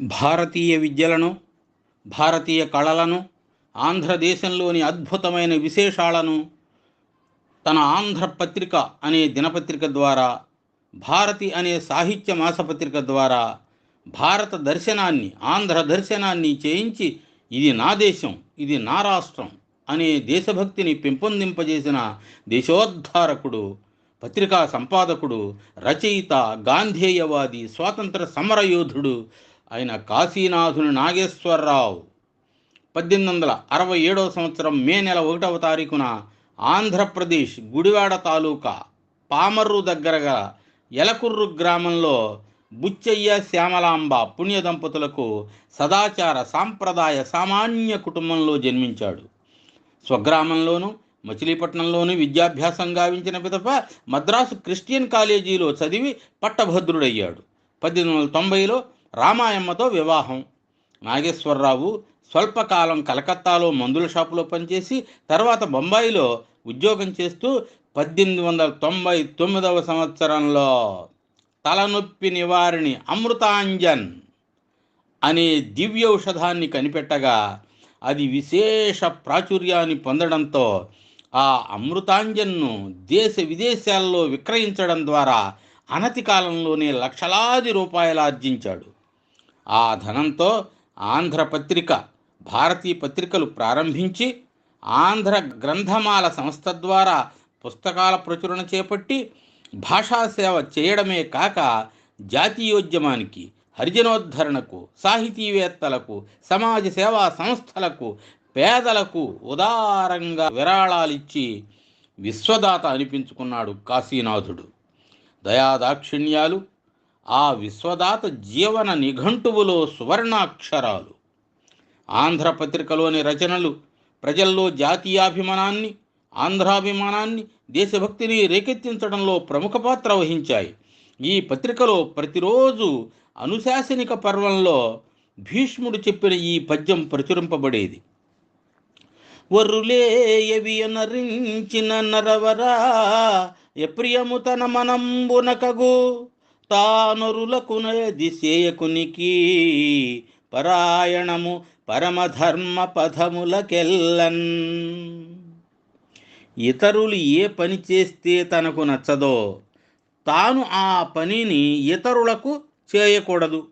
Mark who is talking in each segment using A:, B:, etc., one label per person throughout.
A: భారతీయ విద్యలను భారతీయ కళలను ఆంధ్రదేశంలోని అద్భుతమైన విశేషాలను తన ఆంధ్ర పత్రిక అనే దినపత్రిక ద్వారా భారతి అనే సాహిత్య మాసపత్రిక ద్వారా భారత దర్శనాన్ని ఆంధ్ర దర్శనాన్ని చేయించి ఇది నా దేశం ఇది నా రాష్ట్రం అనే దేశభక్తిని పెంపొందింపజేసిన దేశోద్ధారకుడు పత్రికా సంపాదకుడు రచయిత గాంధేయవాది స్వాతంత్ర సమరయోధుడు ఆయన కాశీనాథుని నాగేశ్వరరావు. పద్దెనిమిది వందల అరవై ఏడవ సంవత్సరం మే నెల ఒకటవ తారీఖున ఆంధ్రప్రదేశ్ గుడివాడ తాలూకా పామర్రు దగ్గర గల ఎలకుర్రు గ్రామంలో బుచ్చయ్య శ్యామలాంబ పుణ్య దంపతులకు సదాచార సాంప్రదాయ సామాన్య కుటుంబంలో జన్మించాడు. స్వగ్రామంలోనూ మచిలీపట్నంలోనూ విద్యాభ్యాసం గావించిన పిదప మద్రాసు క్రిస్టియన్ కాలేజీలో చదివి పట్టభద్రుడయ్యాడు. పద్దెనిమిది వందల తొంభైలో రామాయమ్మతో వివాహం. నాగేశ్వరరావు స్వల్పకాలం కలకత్తాలో మందుల షాపులో పనిచేసి తర్వాత బొంబాయిలో ఉద్యోగం చేస్తూ పద్దెనిమిది వందల తొంభై తొమ్మిదవ సంవత్సరంలో తలనొప్పి నివారిణి అమృతాంజన్ అనే దివ్యౌషధాన్ని కనిపెట్టగా అది విశేష ప్రాచుర్యాన్ని పొందడంతో ఆ అమృతాంజన్ను దేశ విదేశాల్లో విక్రయించడం ద్వారా అనతి కాలంలోనే లక్షలాది రూపాయలు ఆర్జించాడు. ఆ ధనంతో ఆంధ్రపత్రిక భారతీ భారతీయ పత్రికలు ప్రారంభించి ఆంధ్ర గ్రంథమాల సంస్థ ద్వారా పుస్తకాల ప్రచురణ చేపట్టి భాషా సేవ చేయడమే కాక జాతీయోద్యమానికి హరిజనోద్ధరణకు సాహితీవేత్తలకు సమాజ సేవా సంస్థలకు పేదలకు ఉదారంగా విరాళాలిచ్చి విశ్వదాత అనిపించుకున్నాడు కాశీనాథుడు. దయాదాక్షిణ్యాలు ఆ విశ్వదాత జీవన నిఘంటువులో సువర్ణాక్షరాలు. ఆంధ్రపత్రికలోని రచనలు ప్రజల్లో జాతీయాభిమానాన్ని ఆంధ్రాభిమానాన్ని దేశభక్తిని రేకెత్తించడంలో ప్రముఖ పాత్ర వహించాయి. ఈ పత్రికలో ప్రతిరోజు అనుశాసనిక పర్వంలో భీష్ముడు చెప్పిన ఈ పద్యం ప్రచురింపబడేది. వరులేయవి అనరించిన నరవరా ఎప్రియము తన మనంబునకగు తానరులకు దిశేయకునికి పరాయణము పరమధర్మ పదములకెల్లన్. ఇతరులు ఏ పని చేస్తే తనకు నచ్చదో తాను ఆ పనిని ఇతరులకు చేయకూడదు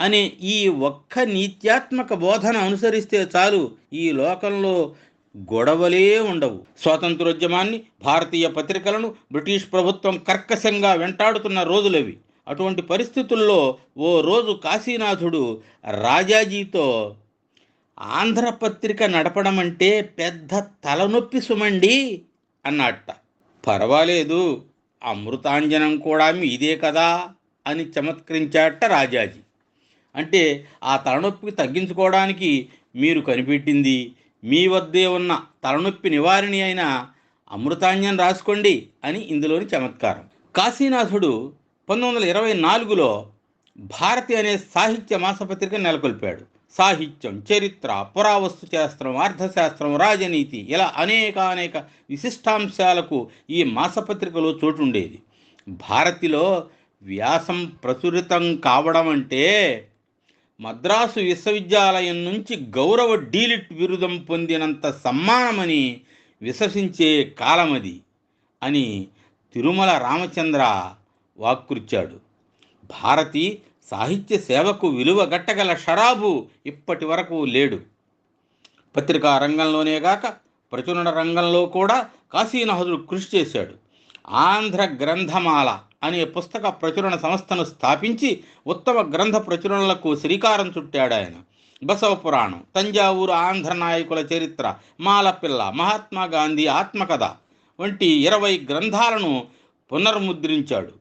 A: అనే ఈ ఒక్క నీత్యాత్మక బోధన అనుసరిస్తే చాలు ఈ లోకంలో గొడవలే ఉండవు. స్వాతంత్రోద్యమాన్ని భారతీయ పత్రికలను బ్రిటిష్ ప్రభుత్వం కర్కశంగా వెంటాడుతున్న రోజులవి. అటువంటి పరిస్థితుల్లో ఓ రోజు కాశీనాథుడు రాజాజీతో ఆంధ్రపత్రిక నడపడం అంటే పెద్ద తలనొప్పి సుమండి అన్నట్ట పర్వాలేదు అమృతాంజనం కూడా మీదే కదా అని చమత్కరించాట రాజాజీ. అంటే ఆ తలనొప్పికి తగ్గించుకోవడానికి మీరు కనిపెట్టింది మీ వద్దే ఉన్న తలనొప్పి నివారిణి అయిన అమృతాంజన్ రాసుకోండి అని ఇందులోని చమత్కారం. కాశీనాథుడు పంతొమ్మిది వందల ఇరవై నాలుగులో భారతి అనే సాహిత్య మాసపత్రిక నెలకొల్పాడు. సాహిత్యం చరిత్ర పురావస్తు శాస్త్రం అర్థశాస్త్రం రాజనీతి ఇలా అనేక అనేక విశిష్టాంశాలకు ఈ మాసపత్రికలో చోటుండేది. భారతిలో వ్యాసం ప్రచురితం కావడం అంటే మద్రాసు విశ్వవిద్యాలయం నుంచి గౌరవ డీలిట్ బిరుదం పొందినంత సమ్మానమని విశ్వసించే కాలమది అని తిరుమల రామచంద్ర వాక్కుర్చాడు భారతి సాహిత్య సేవకు విలువ గట్టగల షరాబు ఇప్పటి వరకు లేడు. పత్రికా రంగంలోనే గాక ప్రచురణ రంగంలో కూడా కాశీనాథుడు కృషి చేశాడు. ఆంధ్ర గ్రంథమాల అనే పుస్తక ప్రచురణ సంస్థను స్థాపించి ఉత్తమ గ్రంథ ప్రచురణలకు శ్రీకారం చుట్టాడు ఆయన. బసవ పురాణం తంజావూరు ఆంధ్ర నాయకుల చరిత్ర మాలపిల్ల మహాత్మా గాంధీ ఆత్మకథ వంటి ఇరవై గ్రంథాలను పునర్ముద్రించాడు.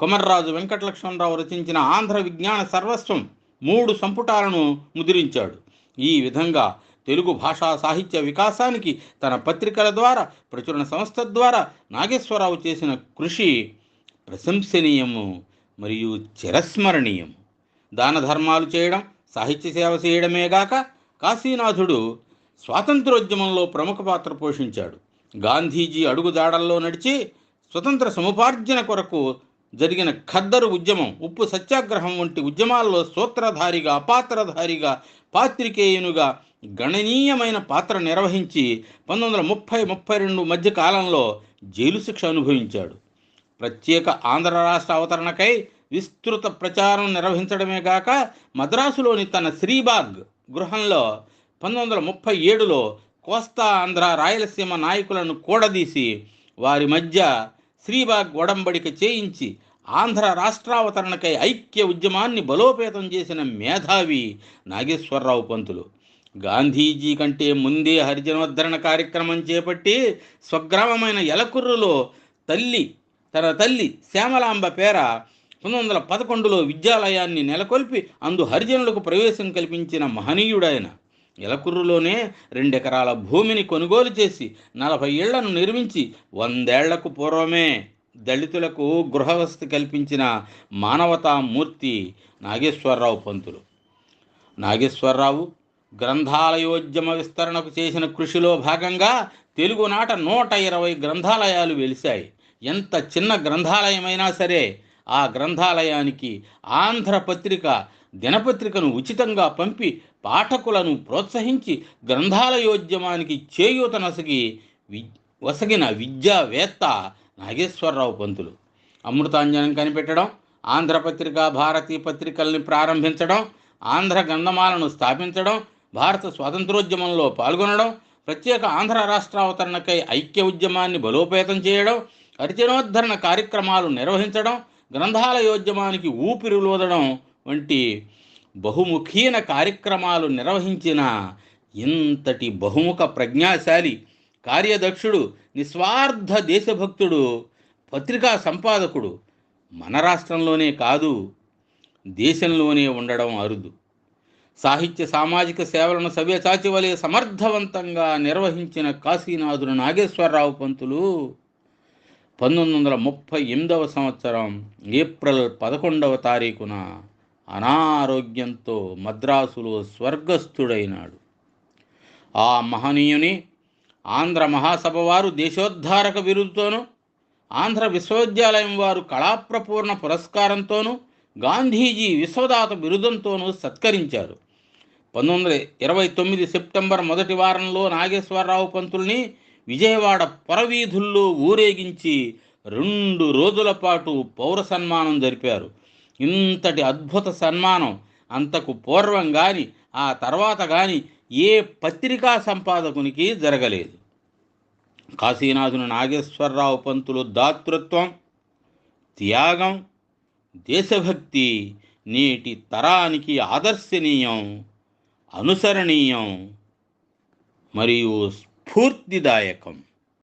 A: కొమర్రాజు వెంకటలక్ష్మణరావు రచించిన ఆంధ్ర విజ్ఞాన సర్వస్వం మూడు సంపుటాలను ముద్రించాడు. ఈ విధంగా తెలుగు భాషా సాహిత్య వికాసానికి తన పత్రికల ద్వారా ప్రచురణ సంస్థ ద్వారా నాగేశ్వరరావు చేసిన కృషి ప్రశంసనీయము మరియు చిరస్మరణీయం దాన ధర్మాలు చేయడం సాహిత్య సేవ చేయడమే గాక కాశీనాథుడు స్వాతంత్రోద్యమంలో ప్రముఖ పాత్ర పోషించాడు. గాంధీజీ అడుగుదాడల్లో నడిచి స్వతంత్ర సముపార్జన కొరకు జరిగిన ఖద్దరు ఉద్యమం ఉప్పు సత్యాగ్రహం వంటి ఉద్యమాల్లో సూత్రధారిగా అపాత్రధారిగా పాత్రికేయునుగా గణనీయమైన పాత్ర నిర్వహించి పంతొమ్మిది వందల ముప్పై ముప్పై రెండు మధ్య కాలంలో జైలు శిక్ష అనుభవించాడు. ప్రత్యేక ఆంధ్ర రాష్ట్ర అవతరణకై విస్తృత ప్రచారం నిర్వహించడమే కాక మద్రాసులోని తన శ్రీబాగ్ గృహంలో పంతొమ్మిది వందల ముప్పై ఏడులో కోస్తా ఆంధ్ర రాయలసీమ నాయకులను కూడదీసి వారి మధ్య శ్రీబాగ్ ఒడంబడిక చేయించి ఆంధ్ర రాష్ట్రావతరణకై ఐక్య ఉద్యమాన్ని బలోపేతం చేసిన మేధావి నాగేశ్వరరావు పంతులు. గాంధీజీ కంటే ముందే హరిజనోద్ధరణ కార్యక్రమం చేపట్టి స్వగ్రామమైన ఎలకుర్రులో తల్లి తన తల్లి శ్యామలాంబ పేర పంతొమ్మిది వందల పదకొండులో విద్యాలయాన్ని నెలకొల్పి అందు హరిజనులకు ప్రవేశం కల్పించిన మహనీయుడైన ఎలకుర్రులోనే రెండెకరాల భూమిని కొనుగోలు చేసి నలభై ఏళ్ళను నిర్మించి వందేళ్ళకు పూర్వమే దళితులకు గృహవసతి కల్పించిన మానవతామూర్తి నాగేశ్వరరావు పంతులు. నాగేశ్వరరావు గ్రంథాలయోద్యమ విస్తరణకు చేసిన కృషిలో భాగంగా తెలుగునాట నూట ఇరవై గ్రంథాలయాలు వెలిశాయి. ఎంత చిన్న గ్రంథాలయమైనా సరే ఆ గ్రంథాలయానికి ఆంధ్ర పత్రిక దినపత్రికను ఉచితంగా పంపి పాఠకులను ప్రోత్సహించి గ్రంథాలయోద్యమానికి చేయూత నసగి వి వసగిన విద్యావేత్త నాగేశ్వరరావు పంతులు. అమృతాంజనం కనిపెట్టడం ఆంధ్రపత్రిక భారతీ పత్రికల్ని ప్రారంభించడం ఆంధ్ర గంధమాలను స్థాపించడం భారత స్వాతంత్రోద్యమంలో పాల్గొనడం ప్రత్యేక ఆంధ్ర రాష్ట్రావతరణకై ఐక్య ఉద్యమాన్ని బలోపేతం చేయడం హరిజనోద్ధరణ కార్యక్రమాలు నిర్వహించడం గ్రంథాలయోద్యమానికి ఊపిరిలోదడం వంటి బహుముఖీన కార్యక్రమాలు నిర్వహించిన ఇంతటి బహుముఖ ప్రజ్ఞాశాలి కార్యదక్షుడు నిస్వార్థ దేశభక్తుడు పత్రికా సంపాదకుడు మన రాష్ట్రంలోనే కాదు దేశంలోనే ఉండడం అరుదు. సాహిత్య సామాజిక సేవలను సవ్యచాచి వలె సమర్థవంతంగా నిర్వహించిన కాశీనాథుడు నాగేశ్వరరావు పంతులు పంతొమ్మిది వందల ముప్పై ఎనిమిదవ సంవత్సరం ఏప్రిల్ పదకొండవ తారీఖున అనారోగ్యంతో మద్రాసులో స్వర్గస్థుడైనాడు. ఆ మహనీయుని ఆంధ్ర మహాసభ వారు దేశోద్ధారక బిరుదుతోనూ ఆంధ్ర విశ్వవిద్యాలయం వారు కళాప్రపూర్ణ పురస్కారంతోనూ గాంధీజీ విశ్వదాత బిరుదంతోనూ సత్కరించారు. పంతొమ్మిది వందల ఇరవై తొమ్మిది సెప్టెంబర్ మొదటి వారంలో నాగేశ్వరరావు పంతుల్ని విజయవాడ పొరవీధుల్లో ఊరేగించి రెండు రోజుల పాటు పౌర సన్మానం జరిపారు. ఇంతటి అద్భుత సన్మానం అంతకు పూర్వం కానీ ఆ తర్వాత కానీ ఏ పత్రికా సంపాదకునికి జరగలేదు. కాశీనాథుని నాగేశ్వరరావు పంతులు దాతృత్వం త్యాగం దేశభక్తి నేటి తరానికి ఆదర్శనీయం అనుసరణీయం మరియు స్ఫూర్తిదాయకం.